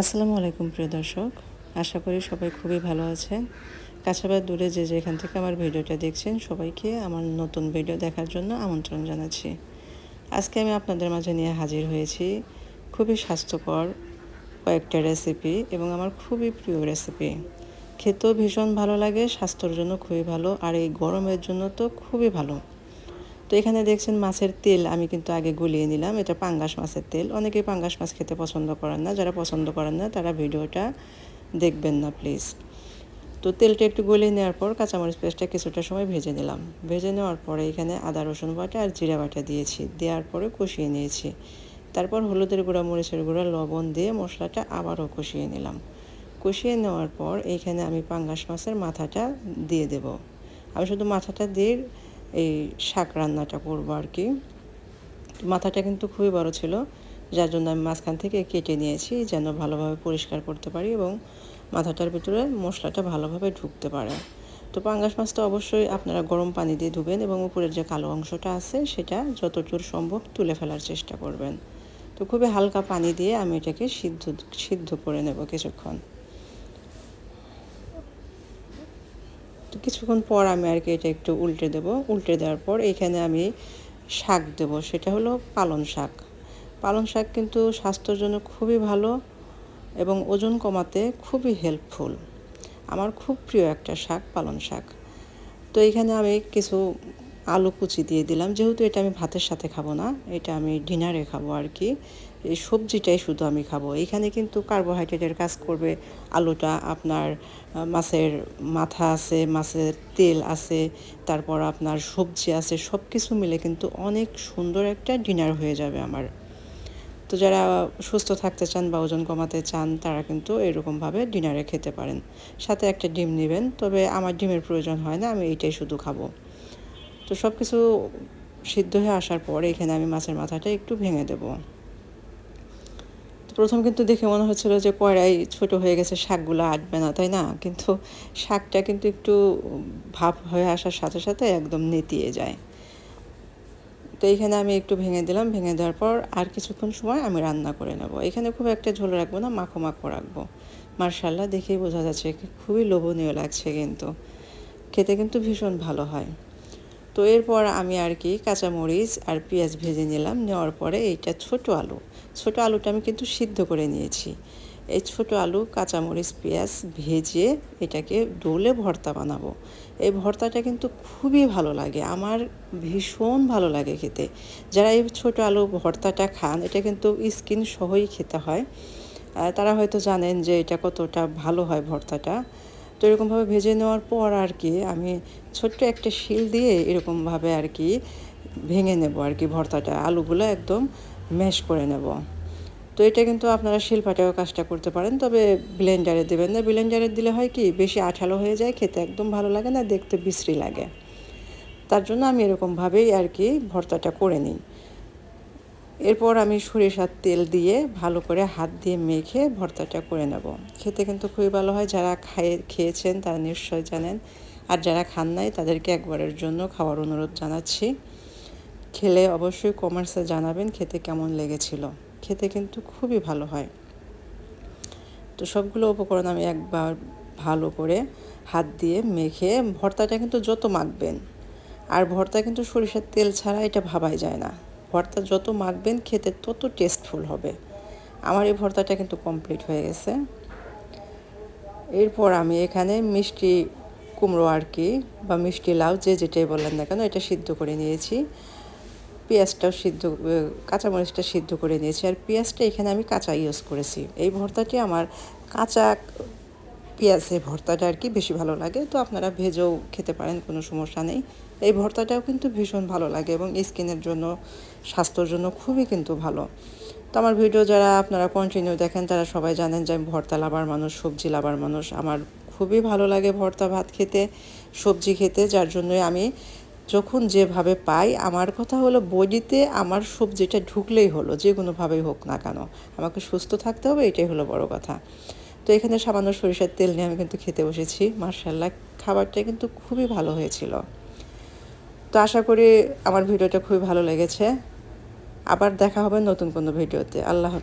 আসসালামু আলাইকুম, প্রিয় দর্শক। আশা করি সবাই খুবই ভালো আছেন। কাছাবার দূরে যে যেখান থেকে আমার ভিডিওটা দেখছেন, সবাইকে আমার নতুন ভিডিও দেখার জন্য আমন্ত্রণ জানাচ্ছি। আজকে আমি আপনাদের মাঝে নিয়ে হাজির হয়েছি খুবই স্বাস্থ্যকর কয়েকটা রেসিপি এবং আমার খুবই প্রিয় রেসিপি খেতেও ভীষণ ভালো লাগে, স্বাস্থ্যের জন্য খুবই ভালো, আর এই গরমের জন্য তো খুবই ভালো। এখানে দেখছেন মাছের তেল আমি কিন্তু আগে গুলিয়ে নিলাম। এটা পাঙ্গাস মাছের তেল। অনেকেই পাঙ্গাস মাছ খেতে পছন্দ করেন না। যারা পছন্দ করেন না, তারা ভিডিওটা দেখবেন না, প্লিজ। তো তেলটা একটু গলিয়ে নেওয়ার পর কাঁচামরিচ পেস্টটা কিছুটা সময় ভেজে নিলাম। ভেজে নেওয়ার পরে এখানে আদা, রসুন বাটা আর জিরা বাটা দিয়েছি। দেওয়ার পরে কষিয়ে নিয়েছি। তারপর হলুদের গুঁড়া, মরিচের গুঁড়া, লবণ দিয়ে মশলাটা আবারও কষিয়ে নিলাম। কষিয়ে নেওয়ার পর এইখানে আমি পাঙ্গাস মাছের মাথাটা দিয়ে দেব। আমি শুধু মাথাটা দিয়ে এই শাক রান্নাটা করব আর কি। মাথাটা কিন্তু খুবই বড় ছিল, যার জন্য আমি মাঝখান থেকে কেটে নিয়েছি যেন ভালোভাবে পরিষ্কার করতে পারি এবং মাথাটার ভিতরে মশলাটা ভালোভাবে ঢুকতে পারে। তো পাঙ্গাস মাছটা অবশ্যই আপনারা গরম পানি দিয়ে ধুবেন এবং উপরের যে কালো অংশটা আছে সেটা যতদূর সম্ভব তুলে ফেলার চেষ্টা করবেন। তো খুবই হালকা পানি দিয়ে আমি এটাকে সিদ্ধ সিদ্ধ করে নেব কিছুক্ষণ। কিছুক্ষণ পর আমি আর কি এটা একটু উল্টে দেব। উল্টে দেওয়ার পর এখানে আমি শাক দেব। সেটা হলো পালং শাক। পালং শাক কিন্তু স্বাস্থ্যের জন্য খুবই ভালো এবং ওজন কমাতে খুবই হেল্পফুল আমার খুব প্রিয় একটা শাক, পালং শাক। তো এখানে আমি কিছু আলু কুচি দিয়ে দিলাম। যেহেতু এটা আমি ভাতের সাথে খাব না, এটা আমি ডিনারে খাব আর কি। এই সবজিটাই শুধু আমি খাব। এখানে কিন্তু কার্বোহাইড্রেটের কাজ করবে আলুটা, আপনার মাছের মাথা আছে, মাছের তেল আছে, তারপর আপনার সবজি আছে সব কিছু মিলে কিন্তু অনেক সুন্দর একটা ডিনার হয়ে যাবে আমার। তো যারা সুস্থ থাকতে চান বা ওজন কমাতে চান, তারা কিন্তু এরকমভাবে ডিনারে খেতে পারেন। সাথে একটা ডিম নেবেন, তবে আমার ডিমের প্রয়োজন হয় না, আমি এইটাই শুধু খাব। তো সব কিছু সিদ্ধ হয়ে আসার পরে এখানে আমি মাছের মাথাটা একটু ভেঙে দেব। প্রথম কিন্তু দেখে মনে হচ্ছিল যে কড়াই ছোট হয়ে গেছে, শাকগুলো আটবে না, তাই না? কিন্তু শাকটা কিন্তু একটু ভাপ হয়ে আসার সাথে সাথে একদম নেতিয়ে যায়। তো এইখানে আমি একটু ভেঙে দিলাম, ভেঙে দেওয়ার পর আর কিছুক্ষণ সময় আমি রান্না করে নেব। এখানে খুব একটা ঝোল রাখব না, মাখো মাখো রাখব। মার্শাল্লাহ দেখেই বোঝা যাচ্ছে খুবই লোভনীয় লাগছে কিন্তু। খেতে কিন্তু ভীষণ ভালো হয়। তো এরপর আমি আর কি কাঁচামরিচ আর পেঁয়াজ ভেজে নিলাম। নেওয়ার পরে এইটা ছোট আলু। ছোট আলুটা আমি কিন্তু সিদ্ধ করে নিয়েছি। এই ছোট আলু, কাঁচামরিচ, পেঁয়াজ ভেজে এটাকে ডোলে ভর্তা বানাবো। এই ভর্তাটা কিন্তু খুবই ভালো লাগে। আমার ভীষণ ভালো লাগে খেতে। যারা এই ছোট আলু ভর্তাটা খান, এটা কিন্তু স্কিন সহই খেতে হয়। তারা হয়তো জানেন যে এটা কতটা ভালো হয় ভর্তাটা। তো এরকমভাবে ভেজে নেওয়ার পর আর কি আমি ছোট্ট একটা শিল দিয়ে এরকমভাবে আর কি ভেঙে নেব আর কি ভর্তাটা, আলুগুলো একদম ম্যাশ করে নেব। তো এটা কিন্তু আপনারা শিলপাটাও কাজটা করতে পারেন, তবে ব্লেন্ডারে দেবেন না। ব্লেন্ডারে দিলে হয় কি, বেশি আঠালো হয়ে যায়, খেতে একদম ভালো লাগে না, দেখতে বিশ্রী লাগে। তার জন্য আমি এরকমভাবেই আর কি ভর্তাটা করে নিই। এরপর আমি সরিষার তেল দিয়ে ভালো করে হাত দিয়ে মেখে ভর্তাটা করে নেব। খেতে কিন্তু খুবই ভালো হয়। যারা খায়ে, খেয়েছেন তারা নিশ্চয় জানেন। আর যারা খান নাই তাদেরকে একবারের জন্য খাওয়ার অনুরোধ জানাচ্ছি। খেলে অবশ্যই কমার্সে জানাবেন খেতে কেমন লেগেছিল। খেতে কিন্তু খুবই ভালো হয়। তো সবগুলো উপকরণ আমি একবার ভালো করে হাত দিয়ে মেখে ভর্তাটা কিন্তু যত মাখবেন। আর ভর্তা কিন্তু সরিষার তেল ছাড়া এটা ভাবাই যায় না। ভর্তা যত মাখবেন খেতে তত টেস্টফুল হবে। আমার এই ভর্তাটা কিন্তু কমপ্লিট হয়ে গেছে। এরপর আমি এখানে মিষ্টি কুমড়ো আর কি বা মিষ্টি লাউ, যে যেটাই বললেন না কেন, এটা সিদ্ধ করে নিয়েছি। পেঁয়াজটাও সিদ্ধ, কাঁচামরিচটা সিদ্ধ করে নিয়েছি। আর পেঁয়াজটা এখানে আমি কাঁচা ইউজ করেছি। এই ভর্তাটি আমার কাঁচা পেঁয়াজের ভর্তাটা আর কি বেশি ভালো লাগে। তো আপনারা ভেজেও খেতে পারেন, কোনো সমস্যা নেই। এই ভর্তাটাও কিন্তু ভীষণ ভালো লাগে এবং স্কিনের জন্য, স্বাস্থ্যর জন্য খুবই কিন্তু ভালো। তো আমার ভিডিও যারা আপনারা কন্টিনিউ দেখেন, তারা সবাই জানেন যে আমি ভর্তা লাভার মানুষ, সবজি লাভার মানুষ। আমার খুবই ভালো লাগে ভর্তা ভাত খেতে, সবজি খেতে, যার জন্যই আমি যখন যেভাবে পাই, আমার কথা হলো বডিতে আমার সবজিটা ঢুকলেই হলো, যে কোনোভাবেই হোক না কেন। আমাকে সুস্থ থাকতে হবে, এটাই হলো বড় কথা। তো এখানে সামান্য সরিষার তেল নিয়ে আমি কিন্তু খেতে বসেছি মার্শাল্লাহ খাবারটা কিন্তু খুবই ভালো হয়েছিল। তো আশা করি আমার ভিডিওটা খুবই ভালো লেগেছে। আবার দেখা হবে নতুন কোনো ভিডিওতে। আল্লাহ হাফেজ।